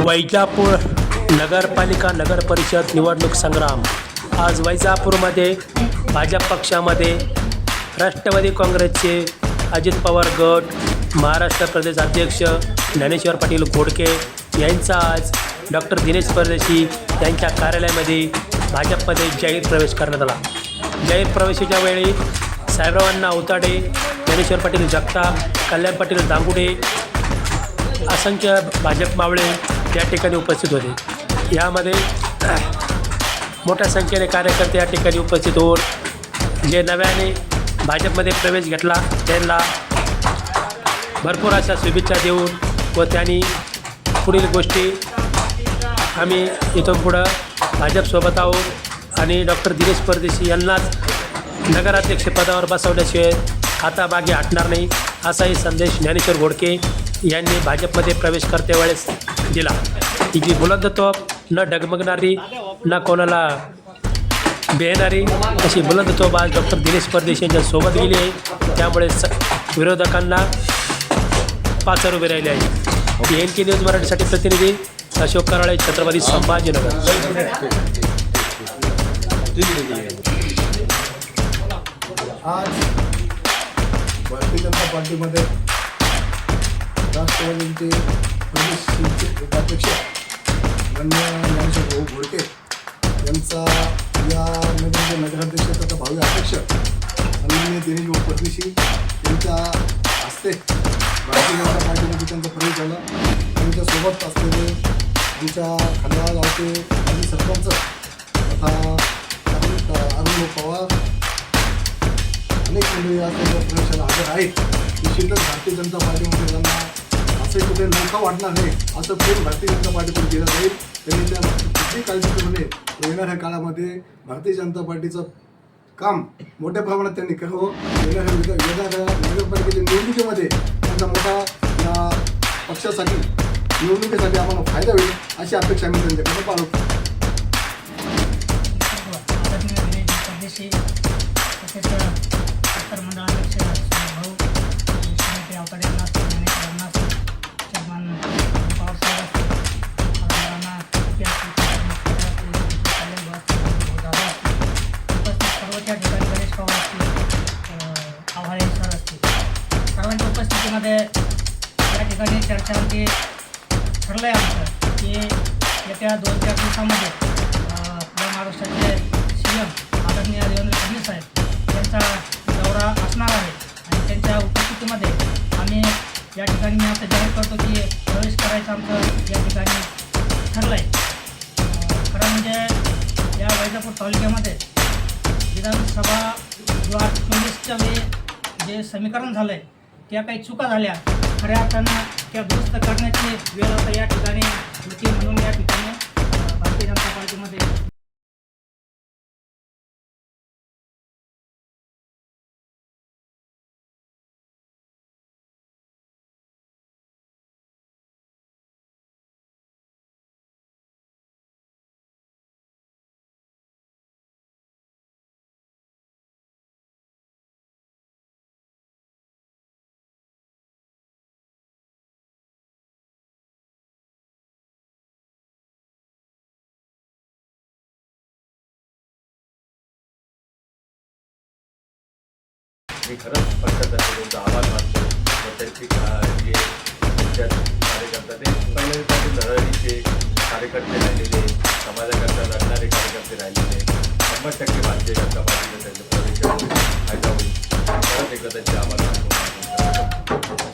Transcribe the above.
वैजापूर नगरपालिका नगर परिषद निवडणूक संग्राम. आज वैजापूरमध्ये भाजप पक्षामध्ये राष्ट्रवादी काँग्रेसचे अजित पवार गट महाराष्ट्र प्रदेश अध्यक्ष ज्ञानेश्वर पाटील घोडके यांचा आज डॉक्टर दिनेश परदेशी यांच्या कार्यालयामध्ये भाजपमध्ये जाहीर प्रवेश करण्यात आला. जाहीर प्रवेशाच्या वेळी साहेबरावांना उताडे ज्ञानेश्वर पाटील जगताप कल्याण पाटील दांगुडे असंख्य भाजप मावळे या ठिकाणी उपस्थित होते. यामध्ये मोठ्या संख्येने कार्यकर्ते या ठिकाणी उपस्थित होऊन जे नव्याने भाजपमध्ये प्रवेश घेतला त्यांना भरपूर अशा शुभेच्छा देऊन व त्यांनी पुढील गोष्टी आम्ही इथून पुढं भाजपसोबत आहोत आणि डॉक्टर दिनेश परदेशी यांनाच नगराध्यक्षपदावर बसवल्याशिवाय आता मागे हटणार नाही असाही संदेश ज्ञानेश्वर घोडके यांनी भाजपमध्ये प्रवेश करते वेळेस दिला. की जी बुलंदत्व न डगमगणारी न कोणाला बेहणारी अशी बुलंदत्व आज डॉक्टर दिनेश परदेश यांच्या सोबत गेली आहे. त्यामुळे स विरोधकांना पाचर उभे राहिले आहे एन के न्यूज मराठीसाठी प्रतिनिधी अशोक कराळे छत्रपती संभाजीनगर. आज भारतीय जनता पार्टीमध्ये राष्ट्रवादीचे प्रदेशचे उपाध्यक्ष मान्य ज्ञानेश्वर भाऊ घोडके यांचा या नगरचे नगराध्यक्ष तथा भावी अध्यक्ष माननीय दिनेश भाऊ परदेशी यांच्या हस्ते भारतीय जनता पार्टीमध्ये त्यांचा प्रवेश झाला त्यांच्यासोबत असलेले आमच्या खंडाळा गावचे माजी सरपंच तथा अरुण पवार अनेक मंडळी आज त्यांच्या प्रवेशाला हजर आहेत निश्चितच भारतीय जनता पार्टीमध्ये त्यांना असं कुठे नौका वाटणार नाही असं प्रेम भारतीय जनता पार्टीकडून केलं जाईल त्यांनी त्या कुठली काळजी करू नये येणाऱ्या काळामध्ये भारतीय जनता पार्टीचं काम मोठ्या प्रमाणात त्यांनी करावं येणाऱ्या येणाऱ्या नगरपालिकेच्या निवडणुकीमध्ये त्यांचा मोठा या पक्षासाठी निवडणुकीसाठी आम्हाला फायदा होईल अशी अपेक्षा आम्ही त्यांच्याकडे बाळगतो आदरणीय मध्ये या ठिकाणी चर्चांती ठरलं आहे आमचं की येत्या दोन चार दिवसामध्ये आपल्या महाराष्ट्राचे सी एम आदरणीय देवेंद्र फडणवीस साहेब यांचा दौरा असणार आहे आणि त्यांच्या उपस्थितीमध्ये आम्ही या ठिकाणी मी असं जाहीर करतो की प्रवेश करायचं आमचं या ठिकाणी ठरलं आहे खरं म्हणजे या वैजापूर तालुक्यामध्ये विधानसभा दोन हजार चोवीसच्या वेळी जे समीकरण झालं आहे त्या काही चुका झाल्या खऱ्या अर्थानं त्या दुरुस्त करण्याची वेळ आता या ठिकाणी होती म्हणून या ठिकाणी भारतीय जनता पार्टीमध्ये मी खरंच पक्षातर्फे त्यांचा आभार मानतो. व त्यांची जे त्यांच्या कार्यकर्ता ते पहिल्यापासून धडाडीचे कार्यकर्ते राहिलेले समाजाकरता लढणारे कार्यकर्ते राहिलेले. शंभर टक्के भारतीय जनता पार्टीला त्यांच्या प्रवेश फायदा होईल. परत एकदा त्यांचे आभार मानतो.